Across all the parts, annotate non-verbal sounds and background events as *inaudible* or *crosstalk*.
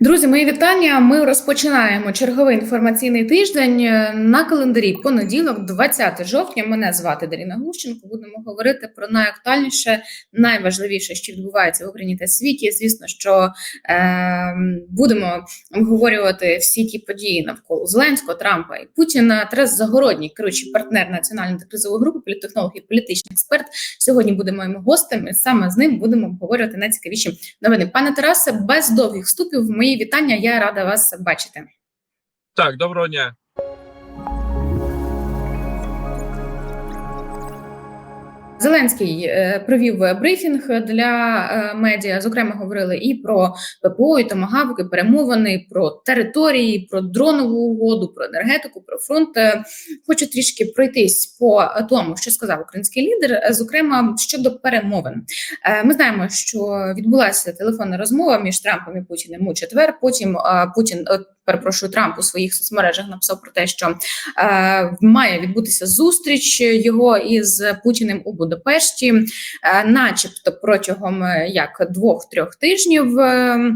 Друзі, мої вітання. Ми розпочинаємо черговий інформаційний тиждень на календарі. Понеділок, 20 жовтня. Мене звати Даріна Глущенко. Будемо говорити про найактуальніше, найважливіше, що відбувається в Україні та світі. Звісно, що е, будемо обговорювати всі ті події навколо Зеленського, Трампа і Путіна. Тарас Загородній, керуючий партнер національної кризової групи, політтехнолог і політичний експерт. Сьогодні буде моїм гостем. і Саме з ним будемо обговорювати найцікавіші новини. Пане Тарасе, без довгих вступів. Мої вітання. Я рада вас бачити. Так, доброго дня. Зеленський е, провів брифінг для е, медіа. Зокрема, говорили і про ППО, і томагавки, перемовини, про території, про дронову угоду, про енергетику, про фронт. Е, Хочу трішки пройтись по тому, що сказав український лідер. Зокрема, щодо перемовин, ми знаємо, що відбулася телефонна розмова між Трампом і Путіним у четвер. Потім Путін перепрошую Трамп у своїх соцмережах написав про те, що е, має відбутися зустріч його із Путіним у Будапешті, е, начебто протягом е, як двох-трьох тижнів. Е,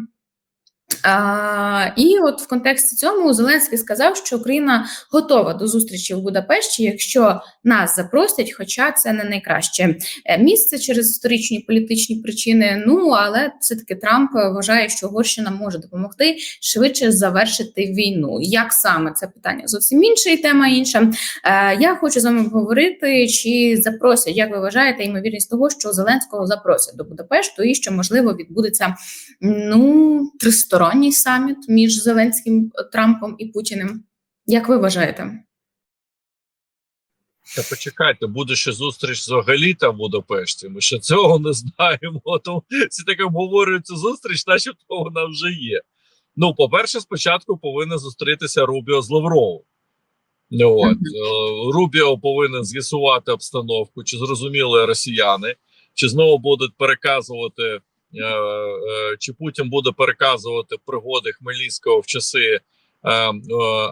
а, і от в контексті цьому Зеленський сказав, що Україна готова до зустрічі в Будапешті, якщо нас запросять, хоча це не найкраще місце через історичні політичні причини. Ну але все таки Трамп вважає, що Угорщина може допомогти швидше завершити війну. Як саме це питання зовсім інше і тема інша. Е, я хочу з вами поговорити, чи запросять, як ви вважаєте, ймовірність того, що Зеленського запросять до Будапешту, і що можливо відбудеться ну тристоронній саміт між Зеленським Трампом і Путіним. Як ви вважаєте? Та почекайте, буде ще зустріч взагалі там в Будапешті. Ми ще цього не знаємо. *laughs* Тому всі так обговорюють цю зустріч, начебто вона вже є. Ну, по-перше, спочатку повинен зустрітися Рубіо з Лавровим. Ну, От. Е, Рубіо повинен з'ясувати обстановку, чи зрозуміли росіяни, чи знову будуть переказувати, е, е, чи Путін буде переказувати пригоди Хмельницького в часи е, е,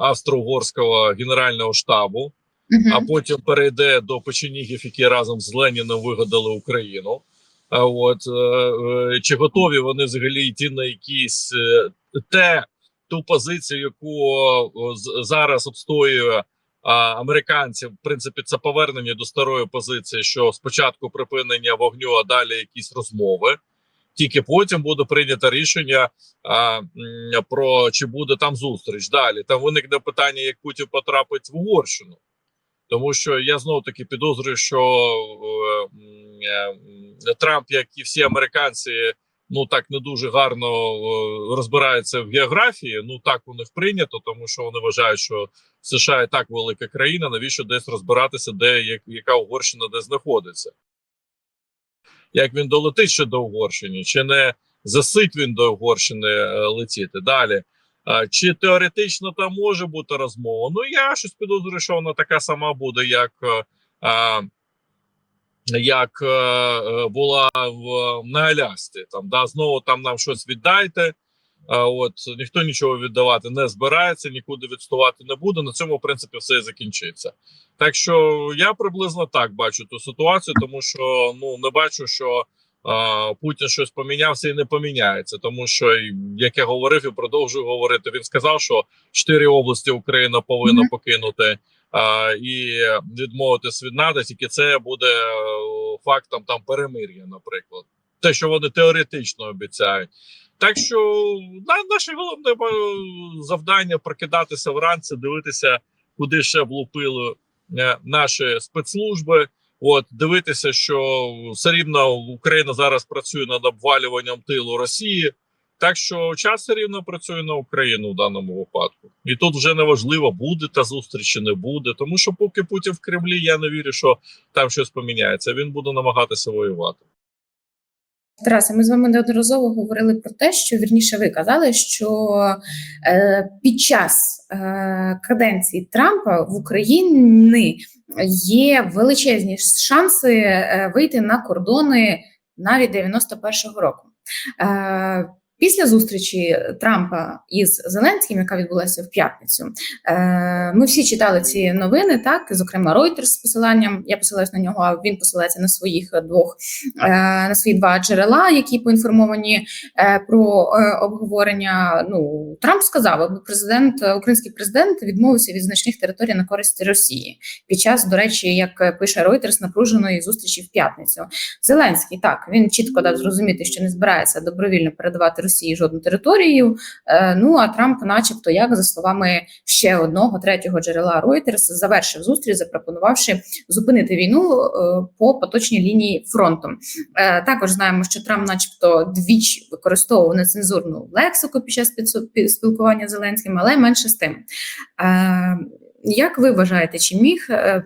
австро-угорського генерального штабу а потім перейде до печенігів, які разом з Леніном вигадали Україну. А от е, е, чи готові вони взагалі йти на якісь е, те ту позицію, яку зараз обстоює а, американці? В принципі, це повернення до старої позиції, що спочатку припинення вогню, а далі якісь розмови. Тільки потім буде прийнято рішення а, про чи буде там зустріч. Далі там виникне питання, як Путін потрапить в Угорщину. Тому що я знов таки підозрюю, що е, Трамп, як і всі американці, ну так не дуже гарно е, розбираються в географії. Ну так у них прийнято, тому що вони вважають, що США і так велика країна. Навіщо десь розбиратися, де як, яка Угорщина де знаходиться? Як він долетить ще до Угорщини, чи не засить він до Угорщини е, летіти далі? Чи теоретично там може бути розмова? Ну я щось підозрюю, що вона така сама буде, як е, як е, е, була в на. Там да знову там нам щось віддайте. От ніхто нічого віддавати не збирається, нікуди відстувати не буде. На цьому в принципі все і закінчиться. Так що я приблизно так бачу ту ситуацію, тому що ну не бачу, що а, Путін щось помінявся і не поміняється, тому що як я говорив і продовжую говорити, він сказав, що чотири області Україна повинна покинути а, і відмовитись від НАТО, тільки це буде е, фактом там перемир'я, наприклад, те, що вони теоретично обіцяють. Так що на наше головне е, завдання прокидатися вранці, дивитися, куди ще влупили е, наші спецслужби. От дивитися, що все рівно Україна зараз працює над обвалюванням тилу Росії. Так що час все рівно працює на Україну в даному випадку, і тут вже не важливо, буде та зустріч не буде. Тому що поки Путін в Кремлі, я не вірю, що там щось поміняється. Він буде намагатися воювати. Тарасе, ми з вами неодноразово говорили про те, що вірніше ви казали, що е, під час е, каденції Трампа в Україні є величезні шанси е, вийти на кордони навіть 91-го року. Е, Після зустрічі Трампа із Зеленським, яка відбулася в п'ятницю, е, ми всі читали ці новини, так зокрема Reuters з посиланням. Я посилаюсь на нього, а він посилається на своїх двох е, на свої два джерела, які поінформовані е, про обговорення. Ну Трамп сказав, аби президент, український президент відмовився від значних територій на користь Росії під час, до речі, як пише Reuters, напруженої зустрічі в п'ятницю. Зеленський так він чітко дав зрозуміти, що не збирається добровільно передавати Росії жодну територію. Е, ну а Трамп, начебто, як за словами ще одного третього джерела Reuters, завершив зустріч, запропонувавши зупинити війну е, по поточній лінії фронту. Е, також знаємо, що Трамп, начебто, двічі використовував нецензурну лексику під час спілкування з Зеленським, але менше з тим. Як ви вважаєте, чи міг е,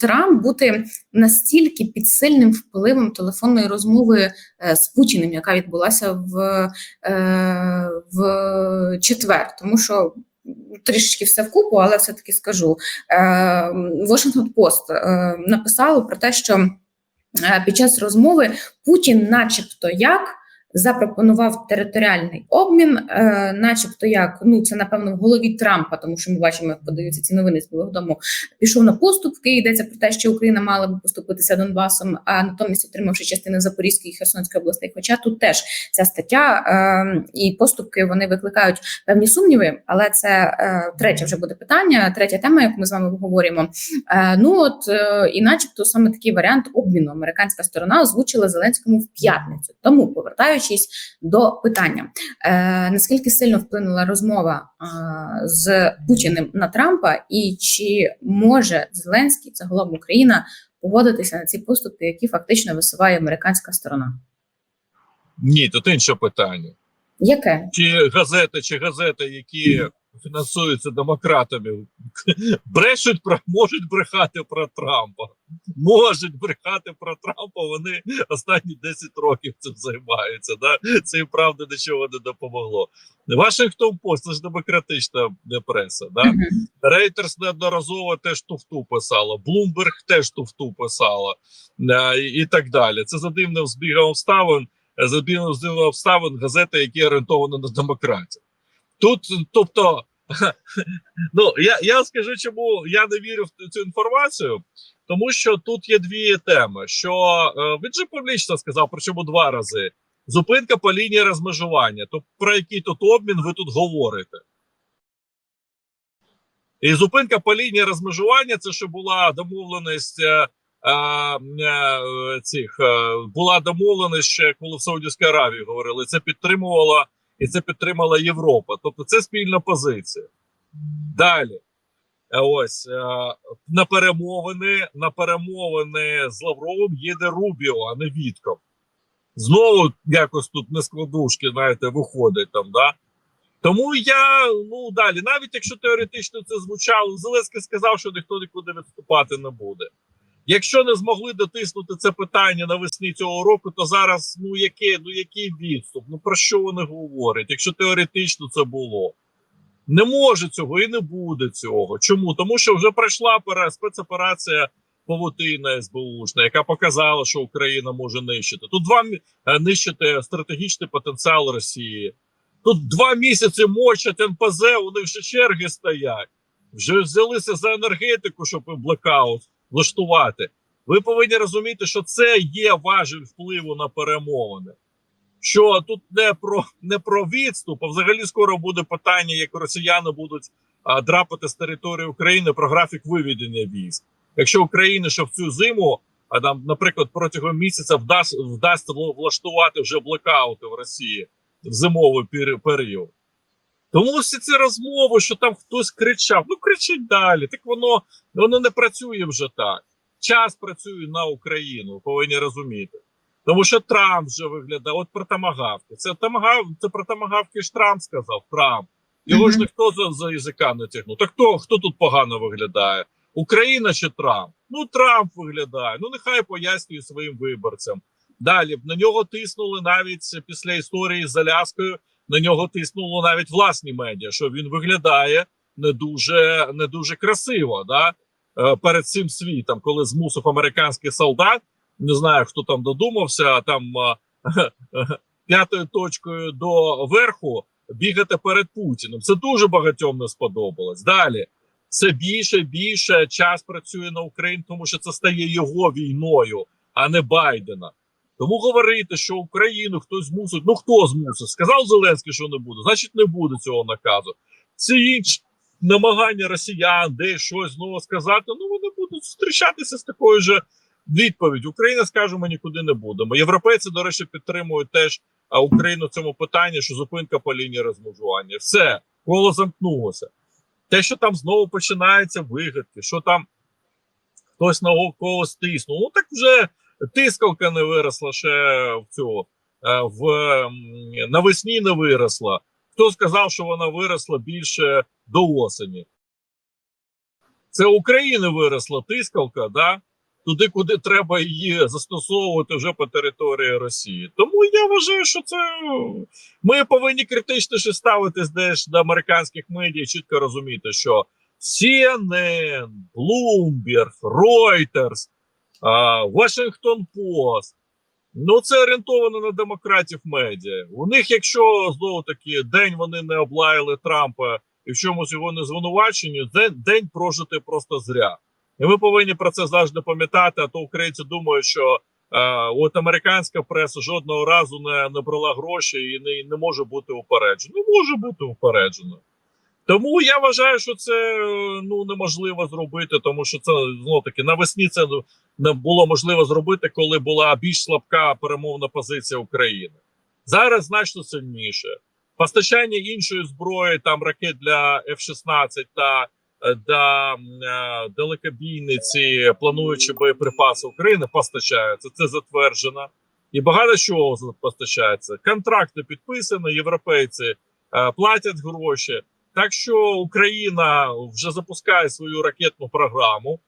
Трамп бути настільки під сильним впливом телефонної розмови е, з Путіним, яка відбулася в, е, в четвер? Тому що трішечки все вкупу, але все-таки скажу. Washington Post написало про те, що під час розмови Путін, начебто, як запропонував територіальний обмін, е, начебто, як ну це напевно в голові Трампа, тому що ми бачимо, як подаються ці новини з Білого Дому. Пішов на поступки. Йдеться про те, що Україна мала би поступитися Донбасом, а натомість отримавши частини Запорізької і Херсонської областей. Хоча тут теж ця стаття е, і поступки вони викликають певні сумніви, але це е, третє вже буде питання, третя тема, яку ми з вами обговорюємо. Е, ну от е, і, начебто, саме такий варіант обміну американська сторона озвучила Зеленському в п'ятницю. Тому повертаючись до питання, е, наскільки сильно вплинула розмова е, з Путіним на Трампа, і чи може Зеленський загалом Україна погодитися на ці поступки, які фактично висуває американська сторона? Ні, тут інше питання. Яке Чи газети, чи газети, які фінансуються демократами, брешуть про можуть брехати про Трампа. Можуть брехати про Трампа. Вони останні 10 років цим займаються. Да? Це і правда нічого не допомогло. Вашингтон Пост це ж демократична преса. Да? Рейтерс неодноразово теж туфту писала, Блумберг теж туфту писала е, і, так далі. Це за дивним збігом обставин, е, за обставин газети, які орієнтовані на демократію. Тут, тобто, ну я, я скажу, чому я не вірю в цю інформацію, тому що тут є дві теми. Що е, він же публічно сказав, причому два рази. Зупинка по лінії розмежування. То про який тут обмін ви тут говорите? І зупинка по лінії розмежування це що була домовленість е, е, е, цих е, була домовленість ще коли в Саудівській Аравії говорили. Це підтримувала і це підтримала Європа. Тобто це спільна позиція. Далі. Е, Ось е, на перемовини на перемовини з Лавровим їде Рубіо, а не Вітков. Знову якось тут нескладушки, знаєте, виходить там, да. Тому я ну далі, навіть якщо теоретично це звучало, Зеленський сказав, що ніхто нікуди відступати не буде. Якщо не змогли дотиснути це питання навесні цього року, то зараз ну яке, ну який відступ? Ну про що вони говорять? Якщо теоретично це було, не може цього і не буде цього. Чому? Тому що вже пройшла пера- спецоперація Павутина СБУшна, яка показала, що Україна може нищити. Тут два е, нищити стратегічний потенціал Росії. Тут два місяці мочать НПЗ, у них ще черги стоять. Вже взялися за енергетику, щоб блекаут влаштувати. Ви повинні розуміти, що це є важель впливу на перемовини. Що тут не про не про відступ, а взагалі скоро буде питання, як росіяни будуть а, драпати з території України про графік виведення військ. Якщо Україна ще в цю зиму, а там, наприклад, протягом місяця вдасть вдасться вла- влаштувати вже блекаути в Росії в зимовий період. Тому всі ці розмови, що там хтось кричав, ну кричить далі. Так воно, воно не працює вже так. Час працює на Україну, повинні розуміти. Тому що Трамп вже виглядає, от про тамагавки. Це тамагав, це про тамагавки ж Трамп сказав. Трамп. Його ж ніхто за, за язика не тягнув. Так хто, хто тут погано виглядає? Україна чи Трамп? Ну, Трамп виглядає. Ну, нехай пояснює своїм виборцям. Далі на нього тиснули навіть після історії з Аляскою. На нього тиснуло навіть власні медіа, що він виглядає не дуже не дуже красиво. Да? Е, перед цим світом, коли змусив американських солдат, не знаю хто там додумався, там е, *laughs* п'ятою точкою до верху бігати перед Путіним. Це дуже багатьом не сподобалось. Далі все більше більше час працює на Україну, тому що це стає його війною, а не Байдена. Тому говорити, що Україну хтось змусить. Ну хто змусить? Сказав Зеленський, що не буде, значить не буде цього наказу. Всі інші намагання росіян десь щось знову сказати. Ну вони будуть зустрічатися з такою же відповіддю. Україна скаже, ми нікуди не будемо. Європейці, до речі, підтримують теж Україну в цьому питанні, що зупинка по лінії розмежування. Все, коло замкнулося. Те, що там знову починаються вигадки, що там хтось на когось тиснув. Ну так вже тискалка не виросла ще в цю е, в навесні не виросла. Хто сказав, що вона виросла більше до осені? Це України виросла тискалка, да? туди, куди треба її застосовувати вже по території Росії. Тому я вважаю, що це ми повинні критичніше ставитись десь до американських медіа, чітко розуміти, що CNN, Bloomberg, Reuters, Washington Post. Ну, це орієнтовано на демократів медіа. У них, якщо знову таки день вони не облаяли Трампа і в чомусь його не звинувачені, день, день прожити просто зря. І ми повинні про це завжди пам'ятати. А то українці думають, що е, от американська преса жодного разу не, не брала гроші і не, не може бути упереджена. Не може бути упереджена. Тому я вважаю, що це е, ну неможливо зробити, тому що це знову таки навесні це ну, не було можливо зробити, коли була більш слабка перемовна позиція України. Зараз значно сильніше. Постачання іншої зброї, там ракет для F-16 та е, да, е, далекобійниці, плануючи боєприпаси України, постачаються. Це затверджено. І багато чого постачається. Контракти підписані, європейці платять гроші. Так що Україна вже запускає свою ракетну програму,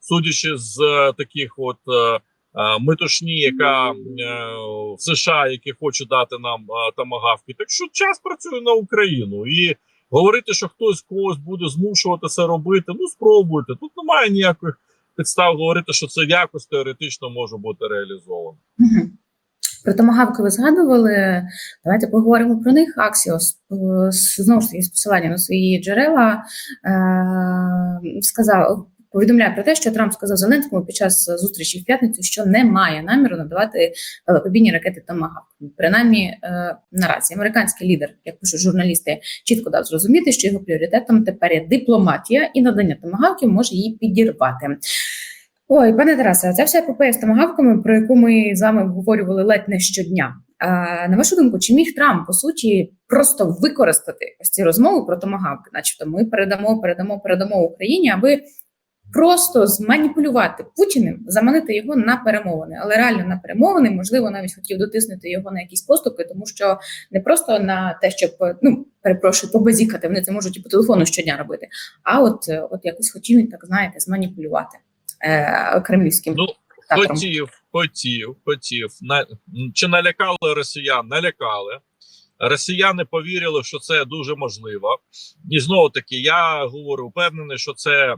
судячи з е, таких от е, е, метушні, яка в США, які хочуть дати нам тамагавки. Так що час працює на Україну і говорити, що хтось когось буде змушувати це робити. Ну спробуйте. Тут немає ніяких підстав говорити, що це якось теоретично може бути реалізовано. Про томагавки ви згадували. Давайте поговоримо про них. Аксіос е, знову ж таки з посилання на свої джерела е, сказав. Повідомляє про те, що Трамп сказав Зеленському під час зустрічі в п'ятницю, що не має наміру надавати далекобійні ракети Томагавк. Принаймні е, наразі американський лідер, як пишуть журналісти, чітко дав зрозуміти, що його пріоритетом тепер є дипломатія, і надання томагавків може її підірвати. Ой, пане Тарасе, ця вся епопея з томагавками, про яку ми з вами обговорювали ледь не щодня. А, на вашу думку, чи міг Трамп по суті просто використати ось ці розмови про томагавки, начебто ми передамо, передамо, передамо Україні, аби просто зманіпулювати Путіним, заманити його на перемовини, але реально на перемовини, можливо, навіть хотів дотиснути його на якісь поступки, тому що не просто на те, щоб ну перепрошую, побазікати, вони це можуть і по телефону щодня робити. А от, е, от якось хотів так знаєте, зманіпулювати е, кремлівським Ну. Хотів, хотів, хотів. На, чи налякали росіян? Налякали. Росіяни повірили, що це дуже можливо. І знову таки, я говорю, впевнений, що це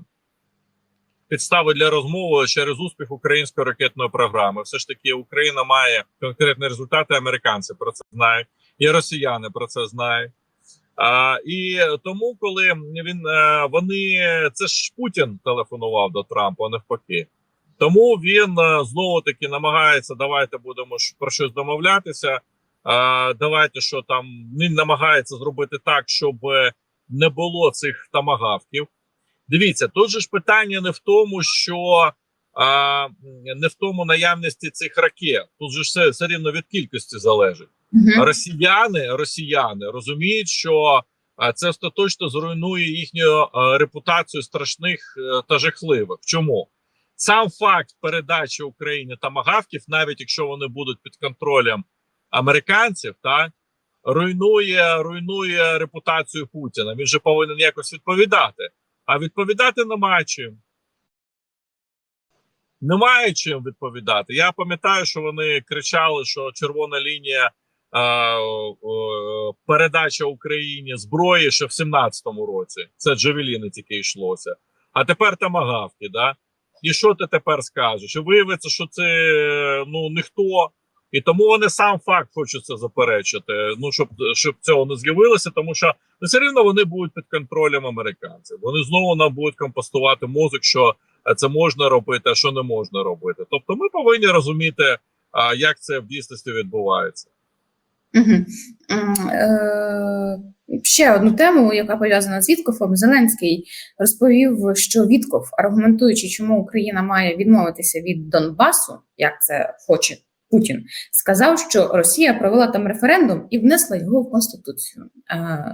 підстави для розмови через успіх української ракетної програми. Все ж таки, Україна має конкретні результати. Американці про це знають, і росіяни про це знають. А, і тому, коли він е, вони це ж Путін телефонував до Трампа, а навпаки. Тому він е, знову таки намагається. Давайте будемо про щось домовлятися. Е, давайте що там він намагається зробити так, щоб не було цих тамагавків. Дивіться, тут же ж питання не в тому, що а, не в тому наявності цих ракет. Тут же все, все рівно від кількості залежить. Мгм. Росіяни, росіяни розуміють, що це остаточно зруйнує їхню репутацію страшних е, та жахливих. Чому сам факт передачі Україні тамагавків, навіть якщо вони будуть під контролем американців, так руйнує, руйнує репутацію Путіна. Він же повинен якось відповідати. А відповідати немає чим. Немає чим відповідати. Я пам'ятаю, що вони кричали, що червона лінія е, е, передача Україні зброї ще в 17-му році. Це Джавеліни тільки йшлося. А тепер тамагавки, да? І що ти тепер скажеш? І виявиться, що це ну ніхто, І тому вони сам факт хочуть це заперечити. Ну щоб щоб цього не з'явилося, тому що ну, все рівно вони будуть під контролем американців. Вони знову нам будуть компостувати мозок, що е, це можна робити, а що не можна робити. Тобто, ми повинні розуміти, як це в дійсності відбувається. Е, ще одну тему, яка пов'язана з Віткофом. Зеленський розповів, що Вітков, аргументуючи, чому Україна має відмовитися від Донбасу, як це хоче Путін, сказав, що Росія провела там референдум і внесла його в конституцію е,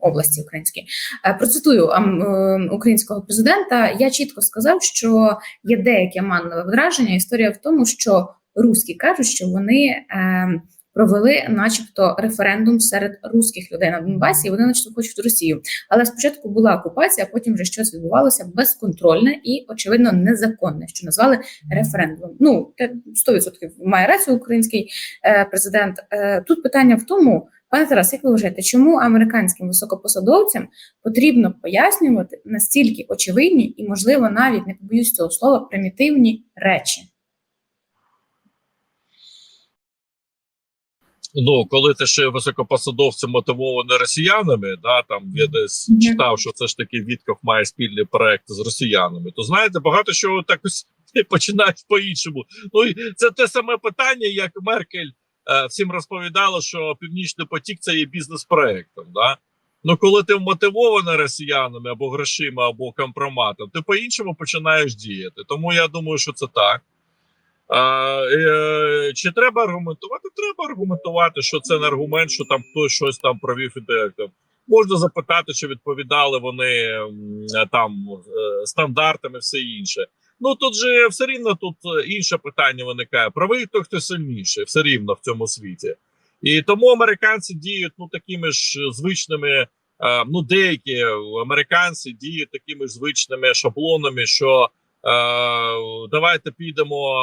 області української. Е, процитую е, українського президента. Я чітко сказав, що є деяке манливе враження. Історія в тому, що руські кажуть, що вони. Е, провели, начебто, референдум серед руських людей на Донбасі. і Вони, начебто, хочуть Росію. Але спочатку була окупація, а потім вже щось відбувалося безконтрольне і, очевидно, незаконне, що назвали референдумом. Ну те 100% має рацію український е, президент. Е, тут питання в тому. Пане Тарас, як ви вважаєте, чому американським високопосадовцям потрібно пояснювати настільки очевидні і, можливо, навіть не побоюсь цього слова, примітивні речі? Ну, коли ти ще високопосадовці мотивовані росіянами, да там я десь читав, що це ж таки Вітков має спільний проект з росіянами, то знаєте, багато чого так ось *laughs* починають по-іншому. Ну і це те саме питання, як Меркель е, всім розповідала, що Північний потік це є бізнес-проектом. Да? Ну, коли ти мотивований росіянами або грошима, або компроматом, ти по-іншому починаєш діяти. Тому я думаю, що це так. Е, чи треба аргументувати? Треба аргументувати, що це не аргумент, що там хтось щось там провів інтелектом. Можна запитати, чи відповідали вони там е, стандартам і все інше. Ну тут же все рівно тут е, інше питання виникає. Правий той, хто сильніший, все рівно в цьому світі. І тому американці діють ну такими ж звичними. Ну, деякі американці діють такими ж звичними шаблонами, що давайте підемо.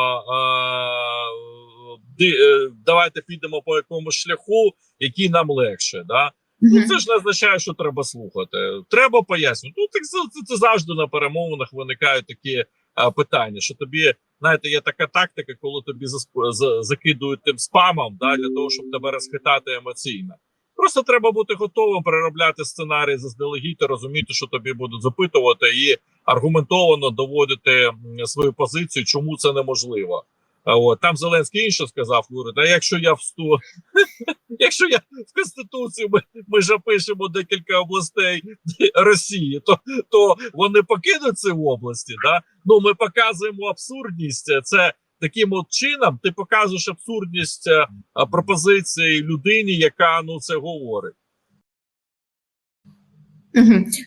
е, е, Давайте підемо по якомусь шляху, який нам легше. Да? Ну це ж не означає, що треба слухати. Треба пояснювати. Ну так це, це завжди на перемовинах виникають такі а, питання, що тобі знаєте, є така тактика, коли тобі засп- за- закидують тим спамом, да, для того, щоб тебе розхитати емоційно. Просто треба бути готовим переробляти сценарій заздалегідь, розуміти, що тобі будуть запитувати, і аргументовано доводити свою позицію, чому це неможливо. От там Зеленський інше сказав, говорить, а якщо я всту, *laughs* якщо я в конституцію ми, ми ж опишемо декілька областей Росії, то, то вони покинуть ці області. Да? Ну ми показуємо абсурдність. Це таким от чином ти показуєш абсурдність е, пропозиції людині, яка ну це говорить.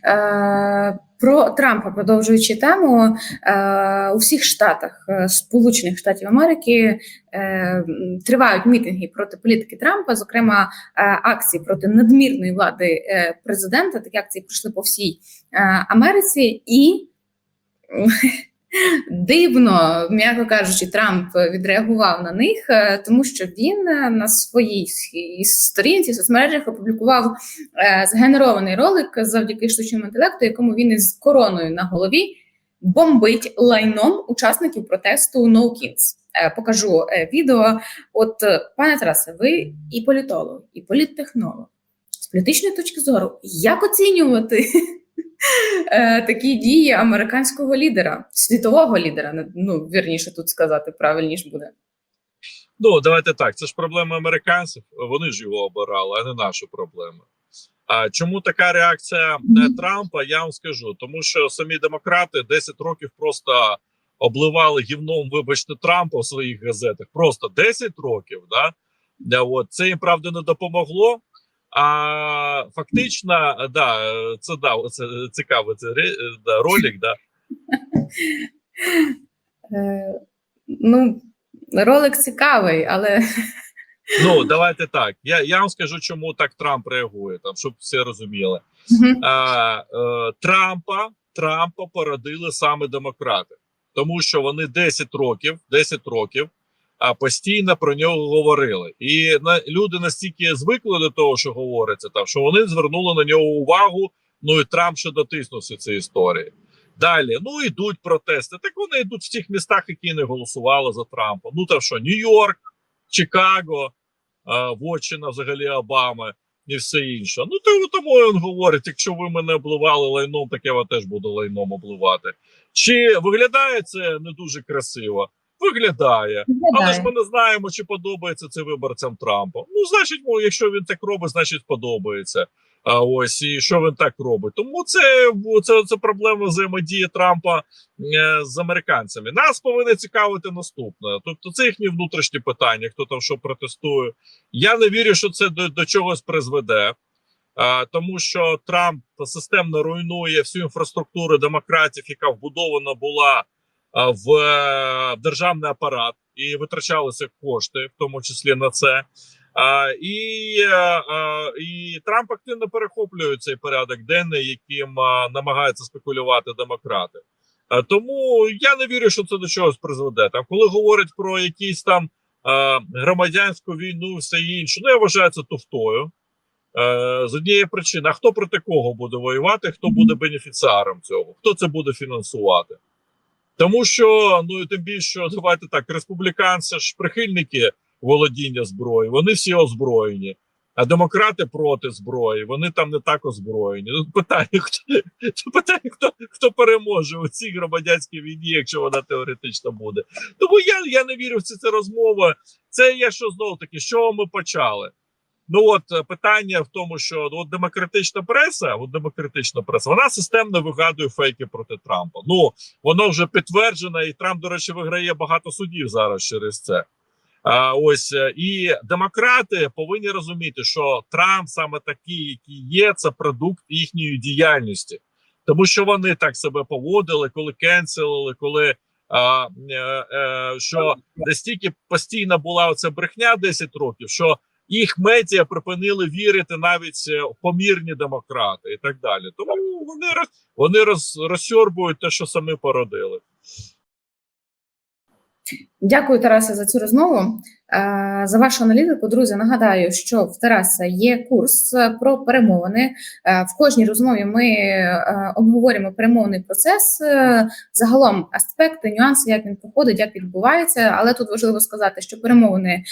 Е, про Трампа, продовжуючи тему, е, у всіх штатах е, Сполучених Штатів Америки е, тривають мітинги проти політики Трампа, зокрема е, акції проти надмірної влади е, президента. Такі акції пройшли по всій е, Америці і. Дивно, м'яко кажучи, Трамп відреагував на них, е, тому що він е, на своїй сторінці в соцмережах опублікував е, згенерований ролик завдяки штучному інтелекту, якому він із короною на голові бомбить лайном учасників протесту No Kids. Покажу відео. От, пане Тарасе, ви і політолог, і політтехнолог. З політичної точки зору, як оцінювати такі дії американського лідера, світового лідера? Ну, вірніше тут сказати, правильніше буде. Ну давайте так. Це ж проблема американців. Вони ж його обирали, а не наша проблема. А чому така реакція е, Трампа? Я вам скажу, тому що самі демократи 10 років просто обливали гівном, вибачте, Трампа у своїх газетах. Просто 10 років. Да, от. Це їм правда не допомогло. А фактично, е, да, е, це да, це цікаво. Це е, да, ролик, да. *laughs* Е, ну, ролик цікавий, але *laughs* Ну давайте так. Я, я вам скажу, чому так Трамп реагує, там, щоб всі розуміли. А, е, Трампа Трампа породили саме демократи, тому що вони 10 років, 10 років а постійно про нього говорили, і на люди настільки звикли до того, що говориться, там що вони звернули на нього увагу. Ну і Трамп ще дотиснувся цієї історії. Далі ну йдуть протести. Так вони йдуть в тих містах, які не голосували за Трампа. Ну там що, Нью-Йорк, Чикаго, а, вотчина взагалі Обами і все інше. Ну то тому він говорить: якщо ви мене обливали лайном, так я вас теж буду лайном обливати. Чи виглядає це не дуже красиво? Виглядає. Але ж ми не знаємо, чи подобається це виборцям Трампа. Ну, значить, ну, якщо він так робить, значить подобається. А ось і що він так робить. Тому це це, це проблема взаємодії Трампа е, з американцями. Нас повинно цікавити наступне. Тобто, це їхні внутрішні питання, хто там що протестує. Я не вірю, що це до, до чогось призведе. А, тому що Трамп системно руйнує всю інфраструктуру демократів, яка вбудована була в, е, в державний апарат, і витрачалися кошти, в тому числі на це. А, і, а, і Трамп активно перехоплює цей порядок денний, яким а, намагаються спекулювати демократи. А, тому я не вірю, що це до чогось призведе. Там, коли говорять про якісь там а, громадянську війну, все інше, ну я вважаю це туфтою. З однієї причини, а хто проти кого буде воювати, хто буде бенефіціаром цього, хто це буде фінансувати? Тому що ну тим більше давайте так, республіканці ж прихильники володіння зброї, вони всі озброєні, а демократи проти зброї, вони там не так озброєні. Тут питання, *laughs* хто питання, хто хто переможе у цій громадянській війні, якщо вона теоретично буде. Тому я я не вірю в ці це розмови. Це я що знову таки, що ми почали. Ну от питання в тому, що ну, от демократична преса, от демократична преса, вона системно вигадує фейки проти Трампа. Ну воно вже підтверджено, і Трамп, до речі, виграє багато судів зараз через це. А, Ось і демократи повинні розуміти, що Трамп саме такий, який є, це продукт їхньої діяльності, тому що вони так себе поводили, коли кенселили, коли. А, е, е, що настільки постійна була оця брехня 10 років, що їх медіа припинили вірити навіть в помірні демократи і так далі. Тому вони вони роз, розсьорбують те, що самі породили. Дякую, Тарасе, за цю розмову. Е, За вашу аналітику, друзі, нагадаю, що в Тараса є курс про перемовини. Е, В кожній розмові ми е, обговорюємо перемовний процес, загалом аспекти, нюанси, як він проходить, як відбувається. Але тут важливо сказати, що перемовини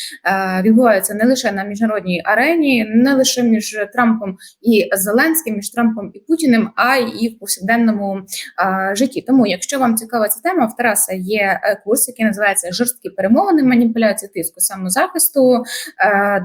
відбуваються не лише на міжнародній арені, не лише між Трампом і Зеленським, між Трампом і Путіним, а й в повсякденному житті. Тому, якщо вам цікава ця тема, в Тараса є курс, який називається Жорсткі перемовини, маніпуляції тиску самозахисту,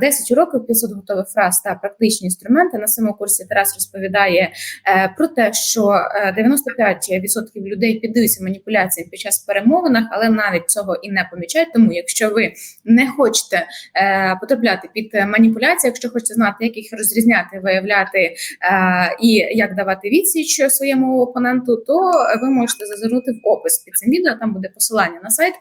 10 уроків, 500 готових фраз та практичні інструменти. На цьому курсі Тарас розповідає е, про те, що е, 95% людей піддаються маніпуляціям під час перемовинах, але навіть цього і не помічають. Тому, якщо ви не хочете е, потрапляти під маніпуляції, якщо хочете знати, як їх розрізняти, виявляти е, і як давати відсіч своєму опоненту, то ви можете зазирнути в опис під цим відео. Там буде посилання на сайт.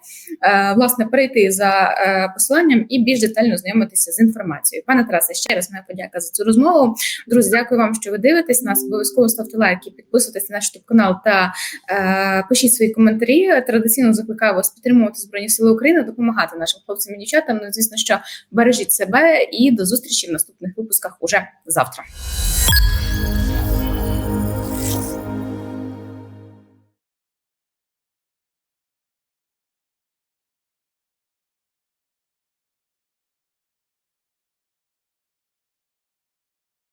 Е, власне, перейти за е, посиланням і більш детально знайомитися з інформацією. Пане Тарасе, ще раз моя подяка за цю розмову. Друзі, дякую вам, що ви дивитесь нас. Обов'язково ставте лайки, підписуйтесь на наш канал та е, пишіть свої коментарі. Традиційно закликаю вас підтримувати Збройні Сили України, допомагати нашим хлопцям і дівчатам. Ну, звісно, що бережіть себе і до зустрічі в наступних випусках уже завтра.